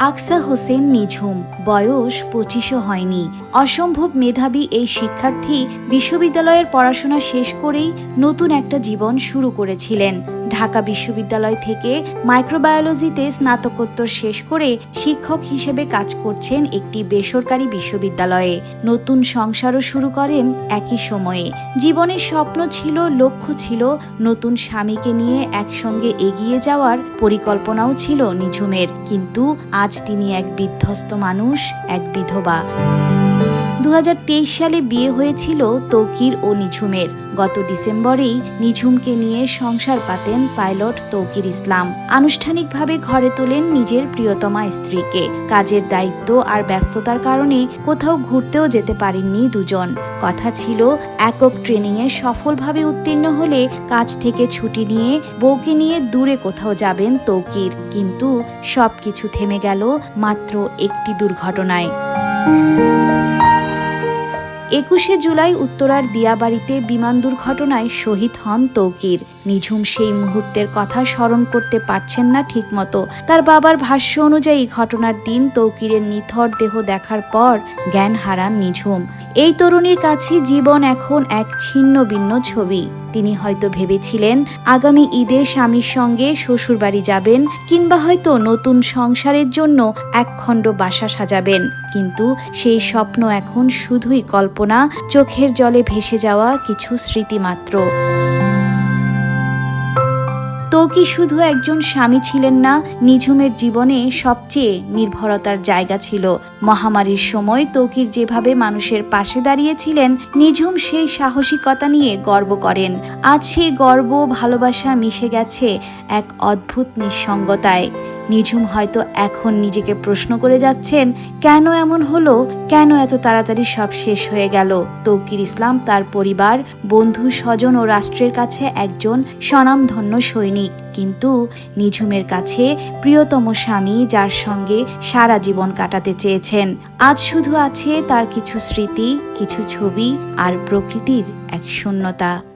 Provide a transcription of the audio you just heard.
আকসা হোসেন নিঝুম, বয়স পঁচিশও হয়নি। অসম্ভব মেধাবী এই শিক্ষার্থী বিশ্ববিদ্যালয়ের পড়াশোনা শেষ করেই নতুন একটা জীবন শুরু করেছিলেন। ঢাকা বিশ্ববিদ্যালয় থেকে মাইক্রোবায়োলজিতে স্নাতকোত্তর শেষ করে শিক্ষক হিসেবে কাজ করছেন একটি বেসরকারি বিশ্ববিদ্যালয়ে। নতুন সংসারও শুরু করেন একই সময়ে। জীবনের স্বপ্ন ছিল, লক্ষ্য ছিল, নতুন স্বামীকে নিয়ে একসঙ্গে এগিয়ে যাওয়ার পরিকল্পনাও ছিল নিঝুমের। কিন্তু আজ তিনি এক বিধ্বস্ত মানুষ এক বিধবা। দু হাজার তেইশ সালে বিয়ে হয়েছিল তৌকির ও নিঝুমের। গত ডিসেম্বরেই নিঝুমকে নিয়ে সংসার পাতেন পাইলট তৌকির ইসলাম। আনুষ্ঠানিকভাবে ঘরে তোলেন নিজের প্রিয়তমা স্ত্রীকে। কাজের দায়িত্ব আর ব্যস্ততার কারণে কোথাও ঘুরতেও যেতে পারেননি দুজন। কথা ছিল, একক ট্রেনিংয়ে সফলভাবে উত্তীর্ণ হলে কাজ থেকে ছুটি নিয়ে বউকে নিয়ে দূরে কোথাও যাবেন তৌকির। কিন্তু সবকিছু থেমে গেল মাত্র একটি দুর্ঘটনায়। একুশে জুলাই উত্তরার দিয়াবাড়িতে বিমান দুর্ঘটনায় শহীদ হন তৌকির। নিঝুম সেই মুহূর্তের কথা স্মরণ করতে পারছেন না ঠিকমতো। তার বাবার ভাষ্য অনুযায়ী ঘটনার দিন তৌকিরের নিথর দেহ দেখার পর জ্ঞান হারান নিঝুম। এই তরুণীর কাছে জীবন এখন এক ছিন্ন ভিন্ন ছবি। তিনি হয়তো ভেবেছিলেন, আগামী ঈদে স্বামীর সঙ্গে শ্বশুরবাড়ি যাবেন কিংবা হয়তো নতুন সংসারের জন্য একখণ্ড বাসা সাজাবেন। কিন্তু সেই স্বপ্ন এখন শুধুই কল্পনা, চোখের জলে ভেসে যাওয়া কিছু স্মৃতি মাত্র তৌকি শুধু একজন স্বামী ছিলেন না, নিঝুমের জীবনে সবচেয়ে নির্ভরতার জায়গা ছিল। মহামারীর সময় তৌকির যেভাবে মানুষের পাশে দাঁড়িয়েছিলেন, নিঝুম সেই সাহসিকতা নিয়ে গর্ব করেন। আজ সেই গর্ব ভালোবাসা মিশে গেছে এক অদ্ভুত নিঃসঙ্গতায়। নিঝুম হয়তো এখন নিজেকে প্রশ্ন করে যাচ্ছেন, কেন এমন হলো? কেন এত তাড়াতাড়ি সব শেষ হয়ে গেল? তৌকির ইসলাম তার পরিবার, বন্ধু, স্বজন ও রাষ্ট্রের কাছে একজন স্বনামধন্য সৈনিক। কিন্তু নিঝুমের কাছে প্রিয়তম স্বামী যার সঙ্গে সারা জীবন কাটাতে চেয়েছেন। আজ শুধু আছে তার কিছু স্মৃতি, কিছু ছবি আর প্রকৃতির এক শূন্যতা।